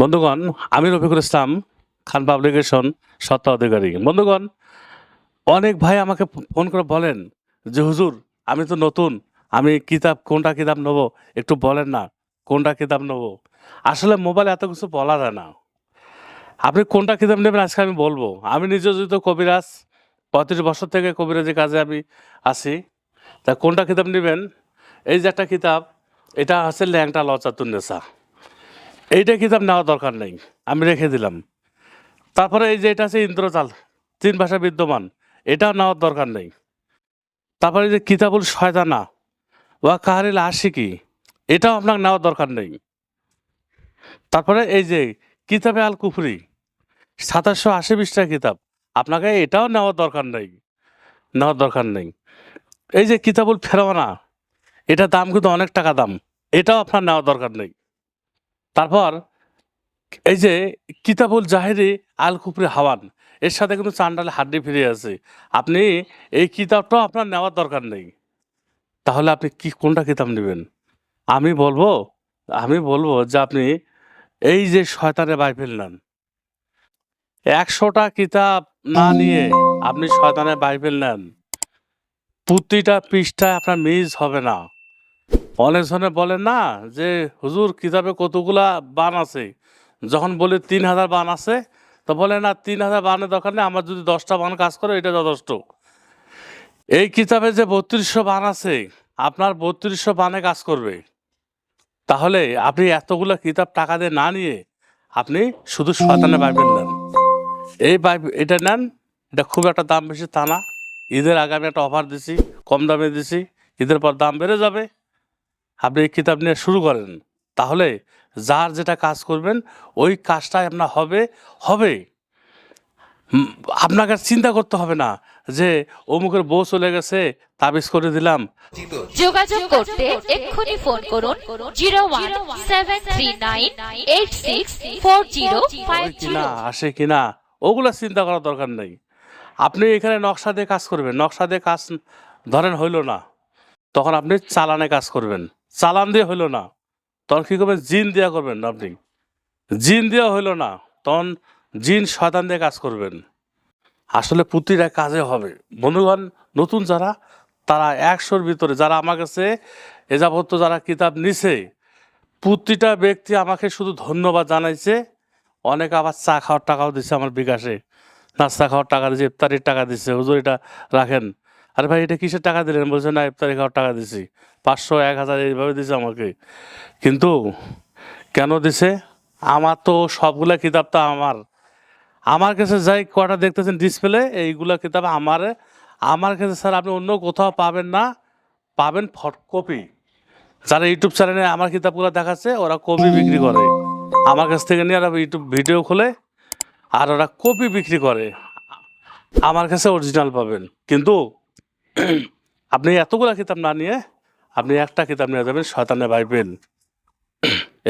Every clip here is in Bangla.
বন্ধুগণ আমি রফিকুল ইসলাম খান পাবলিকেশন সত্তা অধিকারী। বন্ধুগণ, অনেক ভাই আমাকে ফোন করে বলেন যে, হুজুর, আমি তো নতুন, আমি কিতাব, কোনটা কিতাব নেব? একটু বলেন না, কোনটা কিতাব নেব? আসলে মোবাইলে এত কিছু বলা যায় না। আপনি কোনটা কিতাব নেবেন আজকে আমি বলব। আমি নিজে যেহেতু কবিরাজ, পঁয়ত্রিশ বছর থেকে কবিরাজের কাজে আমি আছি। তা কোনটা কিতাব নেবেন? এই যে একটা কিতাব, এটা হচ্ছে ল্যাংটা লচাতুন্নেসা এইটা কিতাব নেওয়া দরকার নেই। আমি রেখে দিলাম। তারপরে এই যে এটা আছে ইন্দ্রজাল, তিন ভাষা বিদ্যমান, এটাও নেওয়ার দরকার নেই। তারপরে যে কিতাবুল শয়তানা, ওয়া কাহারিল আশিকি, এটাও আপনার নেওয়ার দরকার নেই। তারপরে এই যে কিতাবে আল কুফরি, সাতাশশো আশি বিশটা কিতাব, আপনাকে এটাও নেওয়ার দরকার নেই। নেওয়ার দরকার নেই। এই যে কিতাবুল ফেরওয়ানা এটা দাম কিন্তু অনেক টাকা দাম, এটাও আপনার নেওয়ার দরকার নেই। তারপর এই যে কিতাবুল জাহেরি আল কুফরি হাওয়ান, এর সাথে কিন্তু চান্ডালে হাড্ডি ফিরে আছে। আপনি এই কিতাবটাও আপনার নেওয়ার দরকার নেই। তাহলে আপনি কি, কোনটা কিতাব নেবেন? আমি বলব আমি বলব যে আপনি এই যে শয়তানের বাইবেল নেন। একশোটা কিতাব না নিয়ে আপনি শয়তানের বাইবেল নেন। প্রতিটা পৃষ্ঠায় আপনার মিস হবে না। অনেকজনে বলেন না, যে হুজুর কিতাবে কতগুলা বান আছে? যখন বলি, তিন হাজার বান আছে? তো বলে, না, তিন হাজার বানের দরকার নেই, আমার যদি দশটা বান কাজ করে, এটা যথেষ্ট। এই কিতাবে যে বত্রিশশো বান আছে, আপনার বত্রিশশো বানে কাজ করবে। তাহলে আপনি এতগুলো কিতাব টাকা দিয়ে না নিয়ে আপনি শুধু শয়তানে বাইবেল নেন। এই বাইবেল এটা নেন, এটা খুব একটা দাম বেশি তা না। ঈদের আগে আমি একটা অফার দিছি, কম দামে দিছি, ঈদের পর দাম বেড়ে যাবে। আপনি এই কিতাব নিয়ে শুরু করেন তাহলে যার যেটা কাজ করবেন ওই কাজটাই আপনার হবে হবে। আপনাকে চিন্তা করতে হবে না যে অমুকের বউ চলে গেছে তাবিজ করে দিলাম। যোগাযোগ করতে এক্ষুনি ফোন করুন zero one seven three nine eight six four zero five ওই কিনা আসে কিনা ওগুলো চিন্তা করার দরকার নেই। আপনি এখানে নকশা দিয়ে কাজ করবেন নকশা দিয়ে কাজ ধরেন হইল না তখন আপনি চালানে কাজ করবেন। চালান দিয়ে হইল না। তখন কী করবেন? জিন দেওয়া করবেন, আপনি। জিন দেওয়া হইল না, তখন জিন শয়তান দিয়ে কাজ করবেন। আসলে প্রতিটা কাজে হবে। বন্ধুগণ, নতুন যারা, তারা একশোর ভিতরে, যারা আমার কাছে এ যাবত যারা কিতাব নিছে প্রতিটা ব্যক্তি আমাকে শুধু ধন্যবাদ জানাইছে। অনেক আবার চা খাওয়ার টাকাও দিচ্ছে আমার বিকাশে। নাস্তা খাওয়ার টাকা দিচ্ছে ইফতারির টাকা দিচ্ছে হুজুর, এটা রাখেন। আরে ভাই, এটা কিসের টাকা দিলেন? বলছে, না, ইফতারি খাওয়ার টাকা দিছি। পাঁচশো, এক হাজার এইভাবে দিছে আমাকে। কিন্তু কেন দিছে? আমার তো সবগুলা কিতাব তো আমার। আমার কাছে যাই কটা দেখতেছেন ডিসপ্লে এইগুলা কিতাব আমার। আমার কাছে, স্যার, আপনি অন্য কোথাও পাবেন না। পাবেন ফট কপি যারা ইউটিউব চ্যানেলে আমার কিতাবগুলো দেখাচ্ছে, ওরা কপি বিক্রি করে। আমার কাছ থেকে নিয়ে ওরা ইউটিউব ভিডিও খোলে আর ওরা কপি বিক্রি করে। আমার কাছে অরিজিনাল পাবেন। কিন্তু আপনি এতগুলো কিতাব না নিয়ে আপনি একটা কিতাব নিয়ে যাবেন, শয়তানের বাইবেল।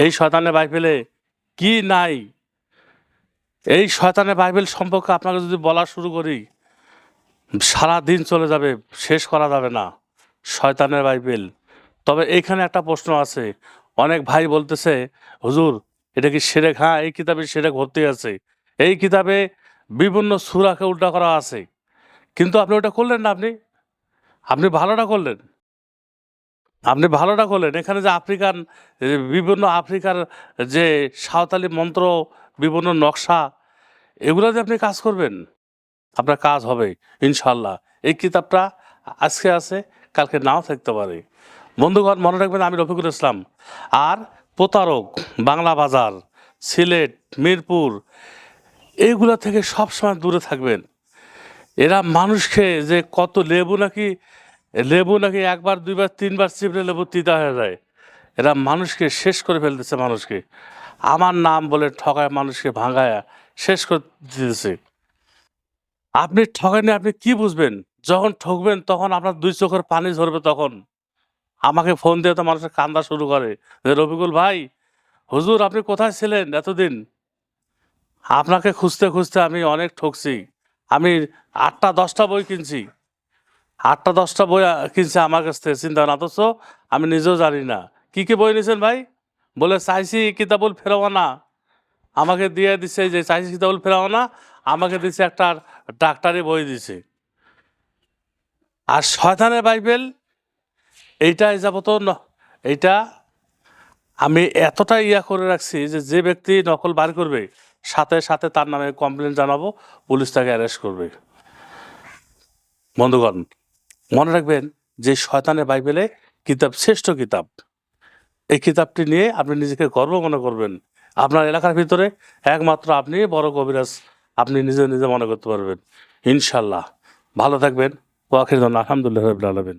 এই শয়তানের বাইবেলে কি নাই? এই শয়তানের বাইবেল সম্পর্কে আপনাকে যদি বলা শুরু করি সারা দিন চলে যাবে, শেষ করা যাবে না শয়তানের বাইবেল। তবে এইখানে একটা প্রশ্ন আছে, অনেক ভাই বলতেছে, হুজুর, এটা কি সেরেক? হ্যাঁ এই কিতাবে সেরেক ভর্তি আছে। এই কিতাবে বিভিন্ন সুরাকে উল্টা করা আছে। কিন্তু আপনি ওটা করলেন না আপনি? আপনি ভালোটা করলেন। আপনি ভালোটা করলেন। এখানে যে আফ্রিকান বিভিন্ন আফ্রিকার যে সাঁওতালি মন্ত্র, বিভিন্ন নকশা, এগুলো দিয়ে আপনি কাজ করবেন? আপনার কাজ হবে ইনশাল্লাহ এই কিতাবটা আজকে আছে, কালকে নাও থাকতে পারে। বন্ধুগণ, মনে রাখবেন আমি রফিকুল ইসলাম। আর প্রতারক, বাংলা বাজার, সিলেট, মিরপুর, এইগুলো থেকে সবসময় দূরে থাকবেন। এরা মানুষ খেয়ে যে কত লেবু নাকি লেবু নাকি একবার, দুইবার, তিনবার চিপড়ে লেবু তিতা হয়ে যায়। এরা মানুষকে শেষ করে ফেলতেছে মানুষকে। আমার নাম বলে ঠকায় মানুষকে, ভাঙায় শেষ করে দিতেছে। আপনি ঠকানি আপনি কি বুঝবেন? যখন ঠকবেন, তখন আপনার দুই চোখের পানি ঝরবে তখন। আমাকে ফোন দিয়ে তো মানুষের কান্দা শুরু করে যে রবিকুল ভাই, হুজুর, আপনি কোথায় ছিলেন এতদিন? আপনাকে খুঁজতে খুঁজতে আমি অনেক ঠকছি। আমি আটটা, দশটা বই কিনছি। আটটা, দশটা বই কিনছে আমার কাছ থেকে, চিন্তা না অথচ আমি নিজেও জানি না। কি কি বই নিয়েছেন ভাই? বলে, চাইছি কিতাবুল ফেরোয়ানা আমাকে দিয়ে দিছে যে, চাইছি কিতাবুল ফেরাও না আমাকে দিছে একটা ডাক্তারি বই দিছে। আর শয়তানের বাইবেল, এইটা এই যাবত এইটা আমি এতটা ইয়া করে রাখছি যে যে ব্যক্তি নকল বার করবে সাথে সাথে তার নামে কমপ্লেন জানাব, পুলিশ তাকে অ্যারেস্ট করবে। বন্ধুগণ, মনে রাখবেন যে শয়তানের বাইবেলে কিতাব শ্রেষ্ঠ কিতাব। এই কিতাবটি নিয়ে আপনি নিজেকে গর্ব মনে করবেন। আপনার এলাকার ভিতরে একমাত্র আপনি, বড় কবিরাজ আপনি নিজে নিজে মনে করতে পারবেন। ইনশাল্লাহ ভালো থাকবেন। ওয়াখির আলহামদুলিল্লাহ আলমিন।